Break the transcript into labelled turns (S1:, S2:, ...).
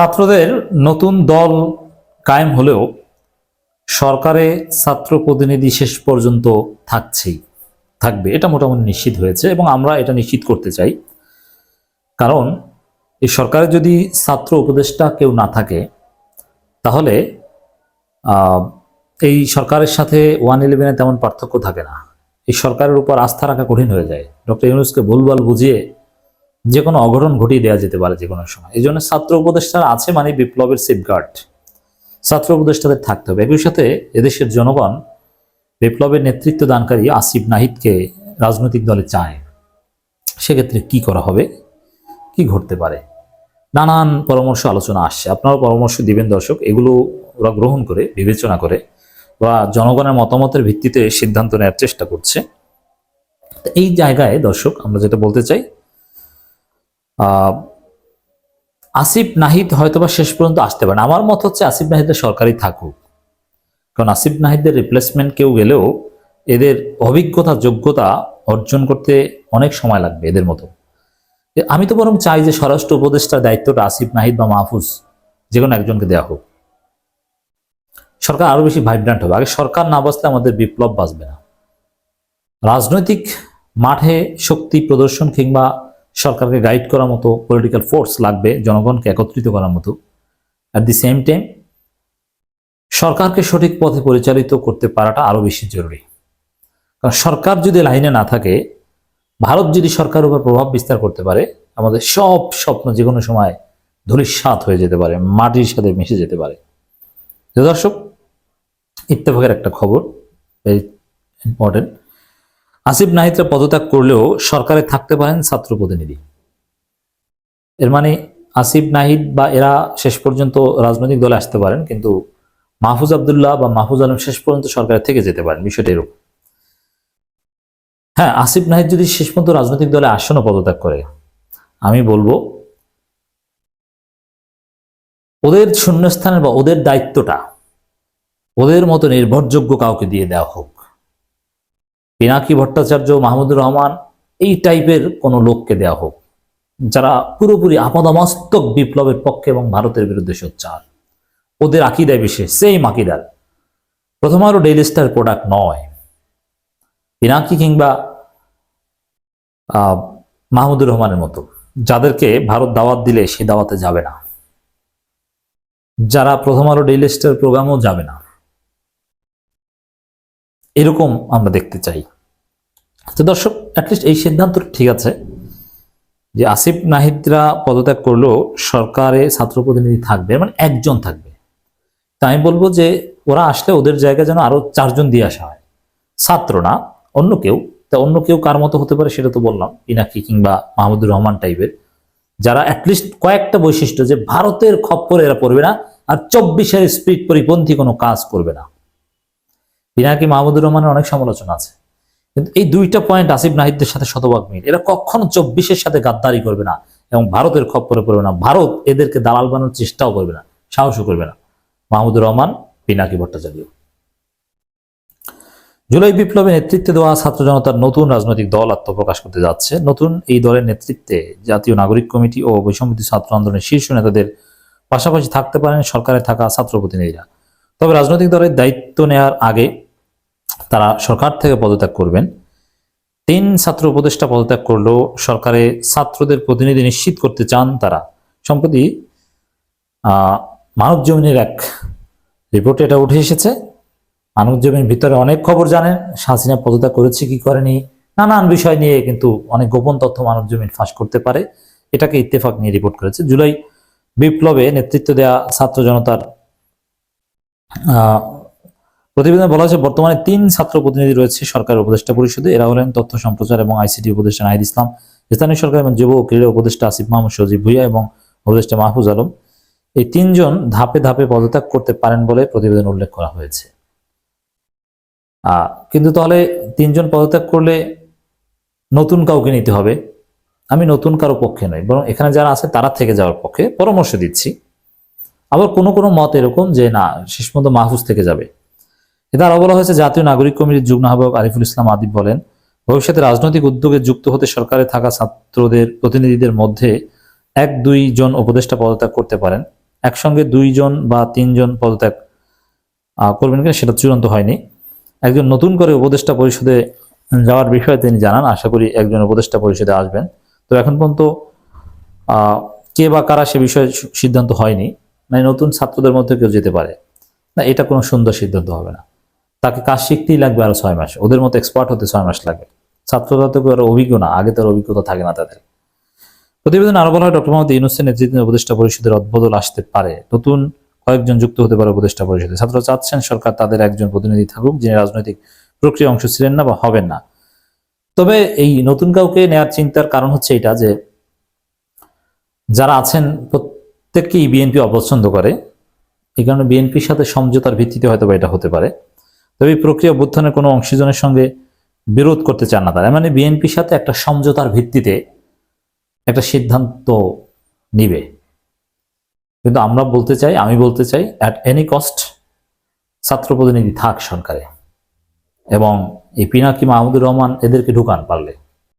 S1: ছাত্রদের নতুন দল কায়েম হলেও সরকারে ছাত্র প্রতিনিধি শেষ পর্যন্ত থাকছেই, থাকবে। এটা মোটামুটি নিশ্চিত হয়েছে এবং আমরা এটা নিশ্চিত করতে চাই। কারণ এই সরকারে যদি ছাত্র উপদেষ্টা কেউ না থাকে, তাহলে এই সরকারের সাথে ওয়ান ইলেভেনে তেমন পার্থক্য থাকে না। এই সরকারের উপর আস্থা রাখা কঠিন হয়ে যায়। ডক্টর ইউনুসকে ভুলভাল বুঝিয়ে যে কোনো অঘটন ঘটিয়ে দেওয়া যেতে পারে যে কোনো সময়। এই জন্য ছাত্র উপদেষ্টার আছে মানে বিপ্লবের সেফগার্ড ছাত্র উপদেষ্টাদের থাকতে হবে। একই সাথে এদেশের জনগণ বিপ্লবের নেতৃত্ব দানকারী আসিফ নাহিদকে রাজনৈতিক দলে চায়। সেক্ষেত্রে কি করা হবে? কি ঘটতে পারে? নানান পরামর্শ আলোচনা আসছে। আপনারাও পরামর্শ দিবেন দর্শক। এগুলো ওরা গ্রহণ করে, বিবেচনা করে বা জনগণের মতামতের ভিত্তিতে সিদ্ধান্ত নেওয়ার চেষ্টা করছে। এই জায়গায় দর্শক, আমরা যেটা বলতে চাই আসিফ নাহিদ হয়তোবা শেষ পর্যন্ত আসতে পারে। আমার মত হচ্ছে আসিফ নাহিদের সরকারই থাকুক। কারণ আসিফ নাহিদের রিপ্লেসমেন্ট কেউ গেলেও এদের অভিজ্ঞতা, যোগ্যতা অর্জন করতে অনেক সময় লাগবে এদের মতো। আমি তো বরং চাই যে স্বরাষ্ট্র উপদেষ্টার দায়িত্বটা আসিফ নাহিদ বা মাহফুজ যে কোনো একজনকে দেওয়া হোক। সরকার আরও বেশি ভাইব্রান্ট হবে। আগে সরকার না বাঁচলে আমাদের বিপ্লব বাঁচবে না। রাজনৈতিক মাঠে শক্তি প্রদর্শন কিংবা সরকারকে গাইড করার মতো পলিটিক্যাল ফোর্স লাগবে, জনগণকে একত্রিত করার মতো। অ্যাট দি সেম টাইম সরকারকে সঠিক পথে পরিচালিত করতে পারাটা আরও বেশি জরুরি। কারণ সরকার যদি লাইনে না থাকে, ভারত যদি সরকারের উপর প্রভাব বিস্তার করতে পারে, আমাদের সব স্বপ্ন যে কোনো সময় ধূলিসাৎ হয়ে যেতে পারে, মাটির সাথে মিশে যেতে পারে। দর্শক, ইত্তেফাকের একটা খবর ভেরি ইম্পর্টেন্ট আসিফ নাহিদরা পদত্যাগ করলেও সরকারে থাকতে পারেন ছাত্র প্রতিনিধি। এর মানে আসিফ নাহিদ বা এরা শেষ পর্যন্ত রাজনৈতিক দলে আসতে পারেন, কিন্তু মাহফুজ আবদুল্লাহ বা মাহফুজ আলম শেষ পর্যন্ত সরকারের থেকে যেতে পারেন, বিষয়টা এরকম। হ্যাঁ আসিফ নাহিদ যদি শেষ পর্যন্ত রাজনৈতিক দলে আসনও পদত্যাগ করে, আমি বলব ওদের শূন্যস্থানের বা ওদের দায়িত্বটা, ওদের মতো নির্ভরযোগ্য কাউকে দিয়ে দেওয়া হোক। পিনাকি ভট্টাচার্য, মাহমুদুর রহমান, এই টাইপের কোনো লোককে দেয়া হোক, যারা পুরোপুরি আপাদমস্তক বিপ্লবের পক্ষে এবং ভারতের বিরুদ্ধে সোচ্চার। ওদের আকিদায় বিশেষ সেম আকিদার প্রথম আরও ডেইলি স্টার প্রোডাক্ট নয়। পিনাকি কিংবা মাহমুদুর রহমানের মতো, যাদেরকে ভারত দাওয়াত দিলে সে দাওয়াতে যাবে না। যারা প্রথম আলো ডেইলি স্টার প্রোগ্রামও যাবে না। এরকম আমরা দেখতে চাই। তো দর্শক অ্যাটলিস্ট এই সিদ্ধান্ত ঠিক আছে যে আসিফ নাহিদরা পদত্যাগ করলেও সরকারে ছাত্র প্রতিনিধি থাকবে মানে একজন থাকবে। তা আমি বলব যে ওরা আসলে ওদের জায়গায় যেন আরও চারজন দিয়ে আসা হয়। ছাত্র না, অন্য কেউ। তা অন্য কেউ কার মতো হতে পারে সেটা তো বললাম, ইনাকি কিংবা মাহমুদুর রহমান টাইপের যারা অ্যাটলিস্ট কয়েকটা বৈশিষ্ট্য যে ভারতের খপ্পরে এরা পড়বে না আর চব্বিশের স্পিড পরিপন্থী কোনো কাজ করবে না। পিনাকি মাহমুদুর রহমানের অনেক সমালোচনা আছে। কিন্তু এই দুইটা পয়েন্ট আসিফ নাহিদদের সাথে শতভাগ মিল। এরা কখনো চব্বিশের সাথে গাদ্দারি করবে না এবং ভারতের খপ্পরে পড়বে না। ভারত এদেরকে দালাল বানানোর চেষ্টাও করবে না, সাহসও করবে না। মাহমুদুর রহমান, পিনাকি ভট্টাচার্য। জুলাই বিপ্লবে নেতৃত্বে দেওয়া ছাত্র জনতার নতুন রাজনৈতিক দল আত্মপ্রকাশ করতে যাচ্ছে। নতুন এই দলের নেতৃত্বে জাতীয় নাগরিক কমিটি ও বৈষম্যতি ছাত্র আন্দোলনের শীর্ষ নেতাদের পাশাপাশি থাকতে পারেন সরকারে থাকা ছাত্র প্রতিনিধিরা। তবে রাজনৈতিক দলের দায়িত্ব নেওয়ার আগে তারা সরকার থেকে পদত্যাগ করবেন। তিন ছাত্র উপদেষ্টা পদত্যাগ করলেও সরকারে ছাত্রদের প্রতিনিধি নিশ্চিত করতে চান তারা। সম্প্রতি মানব জমিনের এক রিপোর্টে এটা উঠে এসেছে। মানব জমির ভিতরে অনেক খবর জানেন হাসিনা পদত্যাগ করেছে, কি করেনি, নানান বিষয় নিয়ে কিন্তু অনেক গোপন তথ্য মানব জমিন ফাঁস করতে পারে। এটাকে ইত্তেফাক নিয়ে রিপোর্ট করেছে। জুলাই বিপ্লবে নেতৃত্ব দেয়া ছাত্র জনতার প্রতিবেদনে বলা হয়েছে, বর্তমানে তিন ছাত্র প্রতিনিধি রয়েছে সরকার উপদেষ্টা পরিষদে। এরা হলেন তথ্য সম্প্রচার এবং আইসিটি উপদেষ্টা নাহিদ ইসলাম, স্থানীয় সরকার এবং যুব ও ক্রীড়া উপদেষ্টা আসিফ মাহমুদ সজিব ভুইয়া এবং উপদেষ্টা মাহফুজ আলম। এই তিনজন ধাপে ধাপে পদত্যাগ করতে পারেন বলে প্রতিবেদন উল্লেখ করা হয়েছে। কিন্তু তাহলে তিনজন পদত্যাগ করলে নতুন কাউকে নিতে হবে? আমি নতুন কারও পক্ষে নই, বরং এখানে যারা আছে তারা থেকে যাওয়ার পক্ষে পরামর্শ দিচ্ছি। আবার কোনো কোনো মত এরকম যে, না, শেষ পর্যন্ত মাহফুজ থেকে যাবে। এটা আরও বলা হয়েছে জাতীয় নাগরিক কমিটির যুগ্ম আহ্বায়ক আরিফুল ইসলাম আদিব বলেন, ভবিষ্যতে রাজনৈতিক উদ্যোগে যুক্ত হতে সরকারে থাকা ছাত্রদের প্রতিনিধিদের মধ্যে এক দুই জন উপদেষ্টা পদত্যাগ করতে পারেন। একসঙ্গে দুইজন বা তিনজন পদত্যাগ করবেন কিনা সেটা চূড়ান্ত হয়নি। একজন নতুন করে উপদেষ্টা পরিষদে যাওয়ার বিষয়ে তিনি জানান, আশা করি একজন উপদেষ্টা পরিষদে আসবেন। তো এখন পর্যন্ত কে বা কারা সে বিষয়ে সিদ্ধান্ত হয়নি। মানে নতুন ছাত্রদের মধ্যে কেউ যেতে পারে। না, এটা কোনো সুন্দর সিদ্ধান্ত হবে না। তাকে কাজ শিখতেই লাগবে আরও ছয় মাস। ওদের মতো এক্সপার্ট হতে ছয় মাস লাগে। ছাত্ররা তো আরও অভিজ্ঞ না, আগে তার অভিজ্ঞতা থাকে না তাদের। প্রতিবেদন আরও বলা হয়, ডক্টর মোহাম্মদ ইউনুসের নেতৃত্বে উপদেষ্টা পরিষদের অদবদল আসতে পারে। নতুন কয়েকজন যুক্ত হতে পারে উপদেষ্টা পরিষদে। ছাত্র চাচ্ছেন সরকার তাদের একজন প্রতিনিধি থাকুক, যিনি রাজনৈতিক প্রক্রিয়া অংশ ছিলেন না বা হবেন না। তবে এই নতুন কাউকে নেয়ার চিন্তার কারণ হচ্ছে এটা যে, যারা আছেন প্রত্যেককেই বিএনপি অপছন্দ করে। এই কারণে বিএনপির সাথে সমঝোতার ভিত্তিতে হয়তো বা এটা হতে পারে। তবে প্রক্রিয়া অভ্যুত্থানের কোনো অংশীজনের সঙ্গে বিরোধ করতে চান না তারা। মানে বিএনপির সাথে একটা সমঝোতার ভিত্তিতে একটা সিদ্ধান্ত নিবে। কিন্তু আমরা বলতে চাই, আমি বলতে চাই অ্যাট এনি কস্ট ছাত্র প্রতিনিধি থাক সরকারে। এবং এই পিনাকি মাহমুদুর রহমান এদেরকে ঢুকান পারলে।